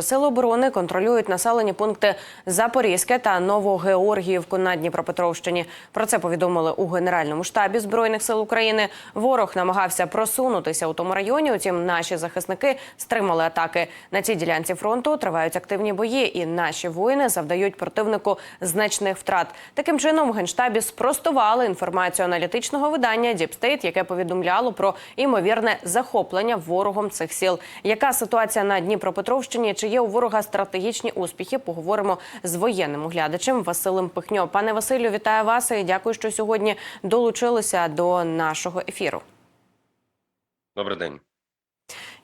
Сили оборони контролюють населені пункти Запорізьке та Новогеоргіївку на Дніпропетровщині. Про це повідомили у Генеральному штабі збройних сил України. Ворог намагався просунутися у тому районі. Утім, наші захисники стримали атаки. На цій ділянці фронту тривають активні бої, і наші воїни завдають противнику значних втрат. Таким чином, в генштабі спростували інформацію аналітичного видання Діпстейт, яке повідомляло про імовірне захоплення ворогом цих сіл. Яка ситуація на Дніпропетровщині? Чи є у ворога стратегічні успіхи? Поговоримо з воєнним оглядачем Василем Пихньо. Пане Василю, вітаю вас і дякую, що сьогодні долучилися до нашого ефіру. Добрий день.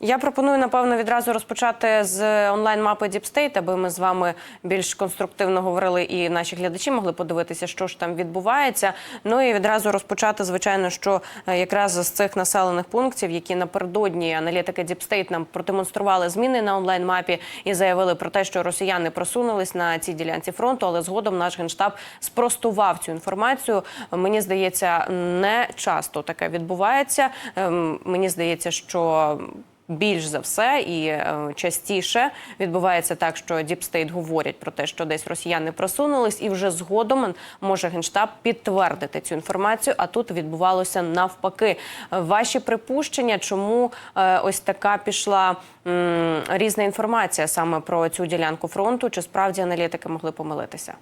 Я пропоную напевно відразу розпочати з онлайн мапи Діпстейт, аби ми з вами більш конструктивно говорили, і наші глядачі могли подивитися, що ж там відбувається. Ну і відразу розпочати, звичайно, що е, якраз з цих населених пунктів, які напередодні аналітики Діпстейт нам продемонстрували зміни на онлайн мапі і заявили про те, що росіяни просунулись на цій ділянці фронту, але згодом наш генштаб спростував цю інформацію. Мені здається, не часто таке відбувається. Ем, Мені здається, що більш за все і е, частіше відбувається так, що Діпстейт говорять про те, що десь росіяни просунулись, і вже згодом може генштаб підтвердити цю інформацію. А тут відбувалося навпаки. Ваші припущення, чому е, ось така пішла м, різна інформація саме про цю ділянку фронту? Чи справді аналітики могли помилитися?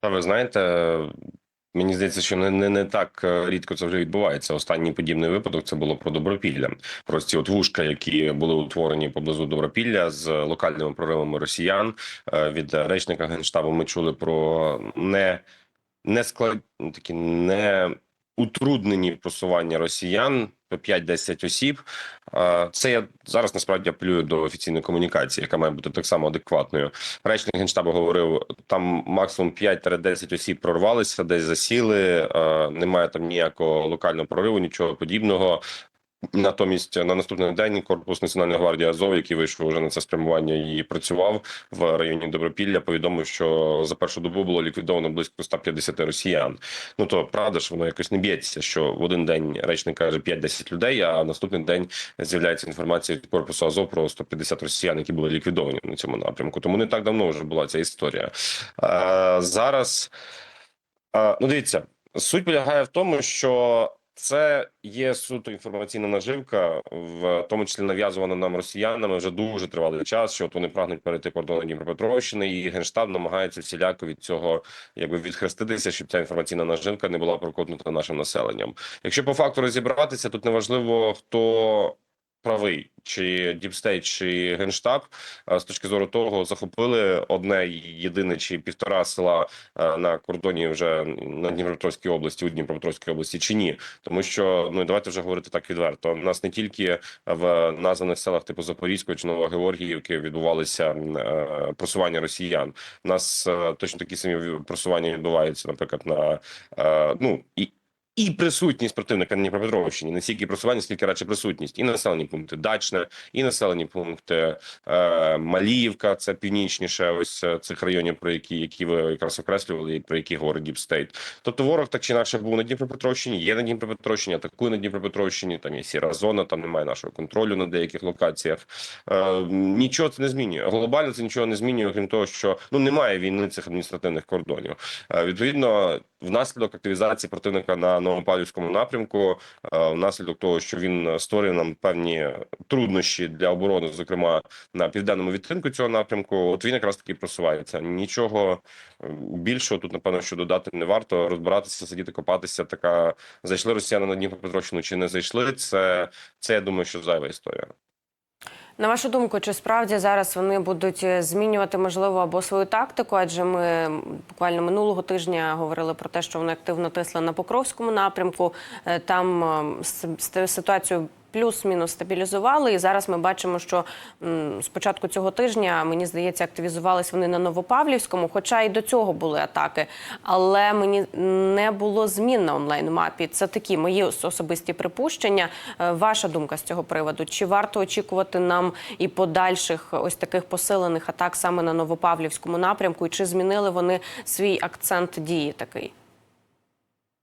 Та ви знаєте, мені здається, що не, не, не так е, рідко це вже відбувається. Останній подібний випадок це було про Добропілля. Про ці от вушка, які були утворені поблизу Добропілля з локальними проривами росіян. Е, Від речника генштабу ми чули про не, не склад такі не утруднені просування росіян по 5-10 осіб. Це я зараз насправді апелюю до офіційної комунікації, яка має бути так само адекватною. Речник генштабу говорив, там максимум 5-10 осіб прорвалися, десь засіли. Немає там ніякого локального прориву, нічого подібного. Натомість на наступний день корпус Національної гвардії Азов, який вийшов вже на це спрямування і працював в районі Добропілля, повідомив, що за першу добу було ліквідовано близько 150 росіян. Ну то правда ж воно якось не б'ється, що в один день речник каже 5-10 людей, а наступний день з'являється інформація від корпусу Азов про 150 росіян, які були ліквідовані на цьому напрямку. Тому не так давно вже була ця історія. А, зараз а, ну дивіться, суть полягає в тому, що. Це є суто інформаційна наживка, в тому числі нав'язувана нам росіянами вже дуже тривалий час. Що от вони прагнуть перейти кордони Дніпропетровщини, і генштаб намагається всіляко від цього якби відхреститися, щоб ця інформаційна наживка не була прокотнута нашим населенням. Якщо по факту розібратися, тут неважливо хто правий, чи Діпстейт, чи Генштаб з точки зору того, захопили одне єдине чи півтора села на кордоні вже на Дніпропетровській області, у Дніпропетровській області, чи ні, тому що ну давайте вже говорити так відверто. У нас не тільки в названих селах типу Запорізької чи Новогеоргіївки відбувалися е, просування росіян. У нас е, точно такі самі просування відбуваються, наприклад, на е, ну і. І присутність противника на Дніпропетровщині, не стільки просування, скільки радше присутність, і населені пункти Дачне, і населені пункти е, Маліївка, це північніше, ось е, цих районів, про які які ви якраз окреслювали, і про які говорить Діпстейт. Тобто ворог так чи інакше був на Дніпропетровщині, є на Дніпропетровщині, атакує на Дніпропетровщині. Там є сіра зона, там немає нашого контролю на деяких локаціях. Е, нічого це не змінює. Глобально це нічого не змінює, крім того, що ну немає війни цих адміністративних кордонів. Е, відповідно, внаслідок активізації противника на Новопавлівському напрямку, е, внаслідок того, що він створює нам певні труднощі для оборони, зокрема на південному відтинку цього напрямку, от він якраз таки просувається. Нічого е, більшого тут, напевно, що додати не варто розбиратися, сидіти, копатися. Така зайшли росіяни на Дніпропетровщину чи не зайшли. Це це я думаю, що зайва історія. На вашу думку, чи справді зараз вони будуть е, змінювати можливо або свою тактику? Адже ми буквально минулого тижня говорили про те, що вони активно тисли на Покровському напрямку. Е, Там е, ситуацію плюс-мінус стабілізували. І зараз ми бачимо, що м, з початку цього тижня мені здається, активізувались вони на Новопавлівському, хоча і до цього були атаки. Але мені не було змін на онлайн-мапі. Це такі мої особисті припущення. Е, Ваша думка з цього приводу? Чи варто очікувати нам і подальших ось таких посилених атак саме на Новопавлівському напрямку? І чи змінили вони свій акцент дії такий?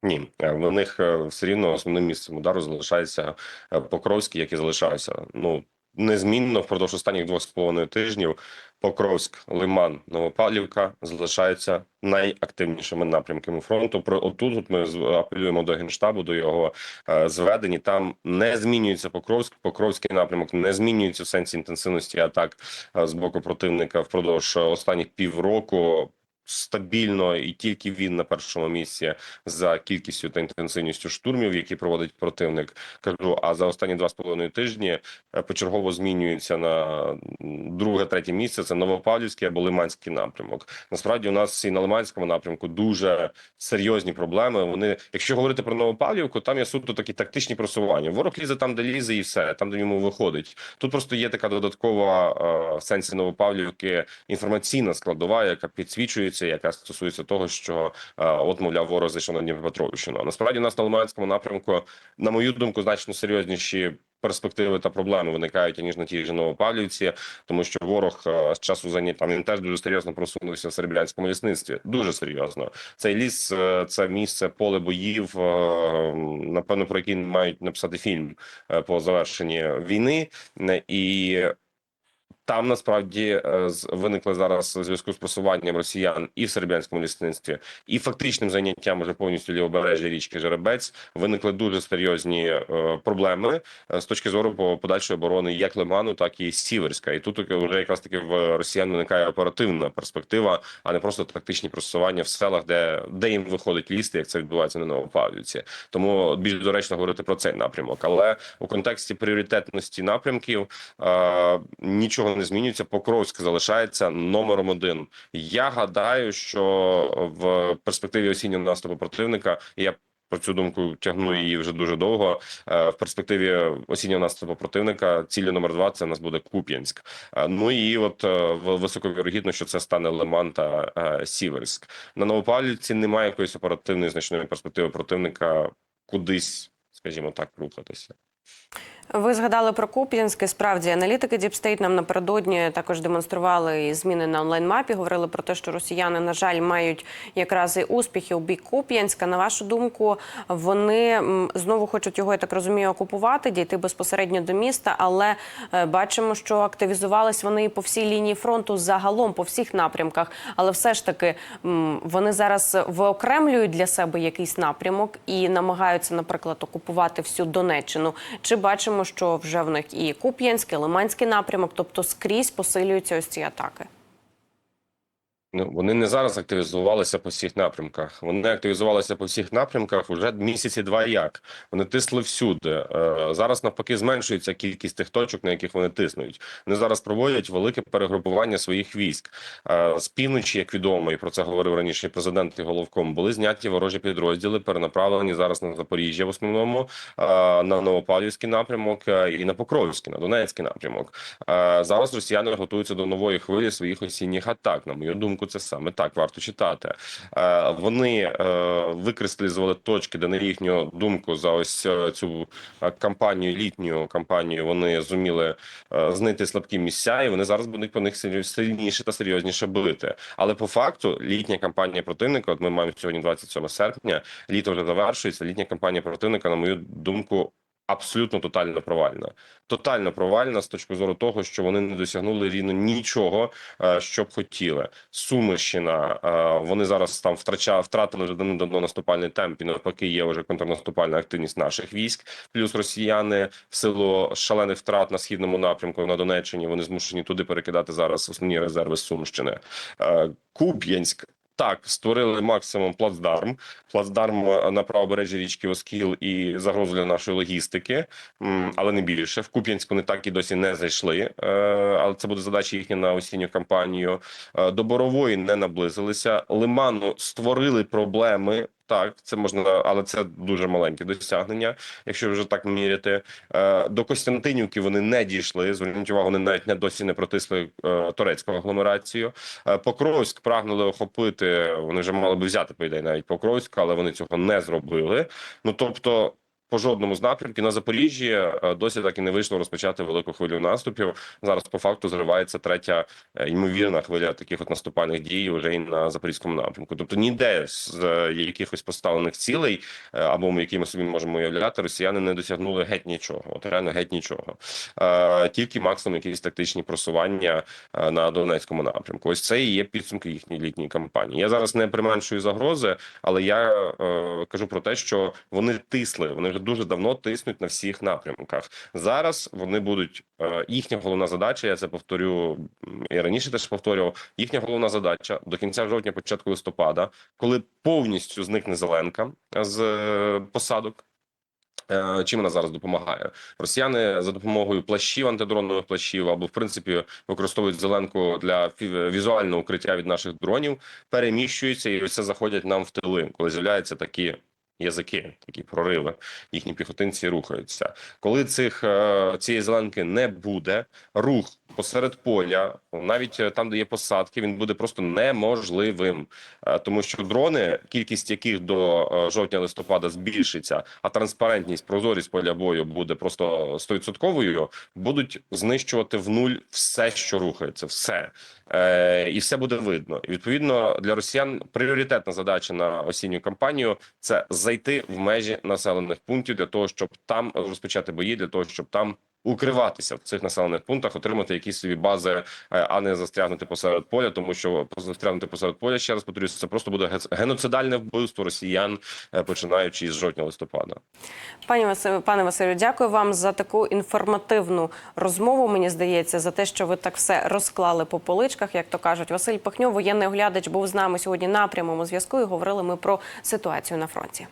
Ні, е, в них е, все рівно основним місцем удару залишається е, Покровський, як і залишався. Ну незмінно впродовж останніх двох з половиною тижнів Покровськ, Лиман, Новопавлівка залишаються найактивнішими напрямками фронту. Про отут от ми апелюємо до генштабу, до його е, зведені. Там не змінюється Покровськ. Покровський напрямок не змінюється в сенсі інтенсивності атак е, з боку противника впродовж останніх півроку. Стабільно і тільки він на першому місці за кількістю та інтенсивністю штурмів, які проводить противник. Кажу, а за останні два з половиною тижні е, почергово змінюється на друге, третє місце. Це Новопавлівський або Лиманський напрямок. Насправді у нас і на Лиманському напрямку дуже серйозні проблеми. Вони, якщо говорити про Новопавлівку, там є суто такі тактичні просування. Ворог лізе там, де лізе, і все там, де йому виходить. Тут просто є така додаткова е, в сенсі Новопавлівки інформаційна складова, яка підсвічується, яка стосується того, що е, от мовляв ворог зайшов на Дніпропетровщину. Насправді у нас на Лиманському напрямку, на мою думку, значно серйозніші. Перспективи та проблеми виникають ніж на тій же Новопавлівці, тому що ворог е, з часу зайняття він теж дуже серйозно просунувся в серебрянському лісництві. Дуже серйозно. Цей ліс е, це місце поле боїв. Напевно, про які мають написати фільм по завершенні війни, і там насправді е, виникли зараз у зв'язку з просуванням росіян і в серебрянському лісництві, і фактичним заняттям уже повністю лівобережжя річки Жеребець. Виникли дуже серйозні е, проблеми е, з точки зору по подальшої оборони як Лиману, так і Сіверська. І тут вже якраз таки в росіян виникає оперативна перспектива, а не просто тактичні просування в селах, де, де їм виходить лізти, як це відбувається на Новопавлівці. Тому більш доречно говорити про цей напрямок. Але у контексті пріоритетності напрямків е, нічого не змінюється. Покровськ залишається номером один. Я гадаю, що в перспективі осіннього наступу противника я. Про цю думку тягну її вже дуже довго. Е, В перспективі осіннього наступу противника цілі номер два це у нас буде Куп'янськ. Е, Ну і от е, високовірогідно, що це стане Лиман та Сіверськ. На Новопавлівці немає якоїсь оперативної значної перспективи противника кудись, скажімо так, рухатися. Ви згадали про Куп'янськ. І Справді аналітики Діпстейт нам напередодні також демонстрували зміни на онлайн-мапі. Говорили про те, що росіяни, на жаль, мають якраз і успіхи у бік Куп'янська. На вашу думку, вони знову хочуть його, я так розумію, окупувати, дійти безпосередньо до міста, але е, бачимо, що активізувались вони по всій лінії фронту загалом, по всіх напрямках. Але все ж таки вони зараз виокремлюють для себе якийсь напрямок і намагаються, наприклад, окупувати всю Донеччину. Чи бачимо, що вже в них і Куп'янський, Лиманський напрямок, тобто скрізь посилюються ось ці атаки? Ну, вони не зараз активізувалися по всіх напрямках. Вони активізувалися по всіх напрямках вже місяці два як. Вони тисли всюди. Е, Зараз навпаки зменшується кількість тих точок, на яких вони тиснуть. Вони зараз проводять велике перегрупування своїх військ. Е, З півночі, як відомо, і про це говорив раніше президент і головком, були зняті ворожі підрозділи, перенаправлені зараз на Запоріжжя в основному, е, на Новопавлівський напрямок і на Покровський, на Донецький напрямок. Зараз росіяни готуються до нової хвилі своїх осінніх атак. На мою думку, це саме так варто читати. Е, Вони е, викристалізували точки, де на їхню думку за ось е, цю кампанію, літню кампанію, вони зуміли знайти слабкі місця, і вони зараз будуть по них сильні- сильніше та серйозніше бити. Але по факту літня кампанія противника, от ми маємо сьогодні 27 серпня, літо вже завершується. Літня кампанія противника, на мою думку. Абсолютно тотально провальна, тотально провальна з точки зору того, що вони не досягнули рівно нічого, е, що б хотіли. Сумищина, е, вони зараз там втрача, втратили вже давно наступальний темп, і навпаки, є вже контрнаступальна активність наших військ. Плюс росіяни в силу шалених втрат на східному напрямку на Донеччині. Вони змушені туди перекидати зараз основні резерви Сумщини. Е, Куп'янськ. Так, створили максимум плацдарм, плацдарм е, на правобережжі річки Оскіл і загрозу для нашої логістики, але не більше. В Куп'янську не так і досі не зайшли, е, але це буде задача їхня на осінню кампанію. Е, До Борової не наблизилися. Лиману створили проблеми. Так, це можна, але це дуже маленьке досягнення, якщо вже так міряти. Е, До Костянтинівки вони не дійшли. Зверніть увагу, вони навіть не досі не протисли е, турецьку агломерацію. Е, Покровськ прагнули охопити. Вони вже мали би взяти по ідеї навіть Покровськ, але вони цього не зробили. Ну тобто. По жодному з напрямків на Запоріжжі е, досі так і не вийшло розпочати велику хвилю наступів. Зараз по факту зривається третя е, ймовірна хвиля таких от наступальних дій вже і на запорізькому напрямку. Тобто ніде з е, якихось поставлених цілей або які ми собі можемо уявляти, росіяни не досягнули геть нічого. От реально геть нічого. Тільки максимум якісь тактичні просування на Донецькому напрямку. Ось це і є підсумки їхньої літньої кампанії. Я зараз не применшую загрози, але я кажу про те, що вони тисли. Вони дуже давно тиснуть на всіх напрямках. Зараз вони будуть е, їхня головна задача. Я це повторю і раніше теж повторював. Їхня головна задача до кінця жовтня, початку листопада, коли повністю зникне Зеленка з е, посадок. Е, Чим вона зараз допомагає? Росіяни за допомогою плащів, антидронових плащів, або в принципі використовують зеленку для візуального укриття від наших дронів, переміщуються і все заходять нам в тили, коли з'являються такі язики, такі прориви. Їхні піхотинці рухаються. Коли цих е, цієї зеленки не буде, рух посеред поля, навіть е, там, де є посадки, він буде просто неможливим. Е, тому що дрони, кількість яких до жовтня-листопада збільшиться, а транспарентність, прозорість поля бою буде просто стовідсотковою, будуть знищувати в нуль все, що рухається, все. Е, і все буде видно. І відповідно для росіян пріоритетна задача на осінню кампанію це зайти в межі населених пунктів для того, щоб там розпочати бої, для того, щоб там укриватися в цих населених пунктах, отримати якісь собі бази, е, а не застрягнути посеред поля, тому що застрягнути посеред поля ще раз повторюю, це просто буде ге- геноцидальне вбивство росіян, е, починаючи з жовтня листопада. Пані Василю, пане Василю, дякую вам за таку інформативну розмову. Мені здається, за те, що ви так все розклали по поличках, як то кажуть. Василь Пахньов, воєнний оглядач, був з нами сьогодні на прямому зв'язку. І говорили ми про ситуацію на фронті.